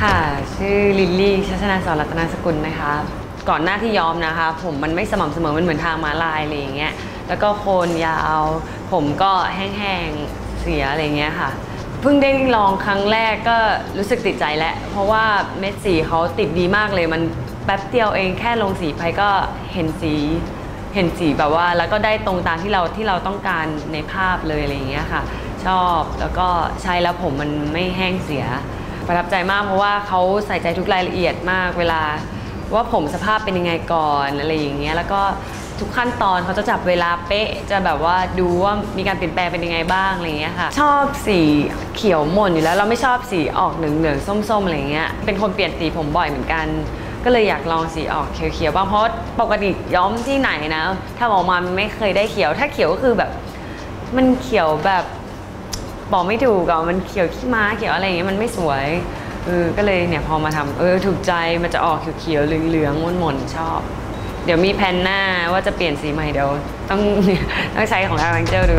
ค่ะ ชื่อลิลลี่ชัชนาสอนรัตนสกุลนะคะ ก่อนหน้าที่ย้อมนะคะ ผมมันไม่สม่ำเสมอมันเหมือนทางม้าลายอะไรอย่างเงี้ยแล้วก็โคนยาว ผมก็แห้งๆเสียอะไรเงี้ยค่ะเพิ่งได้ลองครั้งแรกก็รู้สึกติดใจแล้ว เพราะว่าเม็ดสีเขาติดดีมากเลย มันแป๊บเดียวเองแค่ลงสีไปก็เห็นสีเห็นสีแบบว่า แล้วก็ได้ตรงตามที่เราที่เราต้องการในภาพเลยอะไรอย่างเงี้ยค่ะ ชอบแล้วก็ใช้แล้วผมมันไม่แห้งเสีย ประทับใจมากเพราะว่าเขาใส่ใจทุกรายละเอียดมากเวลาว่าผมสภาพเป็นยังไงก่อนอะไรอย่างเงี้ยแล้วก็ทุกขั้นตอนเขาจะจับเวลาเป๊ะ จะแบบว่าดูว่ามีการเปลี่ยนแปลงเป็นยังไงบ้างอะไรเงี้ยค่ะชอบสีเขียวหม่นอยู่แล้วเราไม่ชอบสีออกเหลืองเหลืองๆส้มๆอะไรเงี้ยเป็นคนเปลี่ยนสีผมบ่อยเหมือนกัน ก็เลยอยากลองสีออกเขียวๆบ้างเพราะปกติย้อมที่ไหนนะ ถ้าออกมาไม่เคยได้เขียว ถ้าเขียวก็คือแบบ มันเขียวแบบ บอกไม่ถูกอะมันเขียวขี้ม้าเขียวอะไรอย่างเงี้ยมันไม่สวยเออก็เลยเนี่ยพอมาทำเออถูกใจมันจะออกเขียวๆเหลืองๆม่นๆชอบ เดี๋ยวมีแผนหน้าว่าจะเปลี่ยนสีใหม่เดี๋ยวต้องต้องใช้ของ a r a n g e l ดู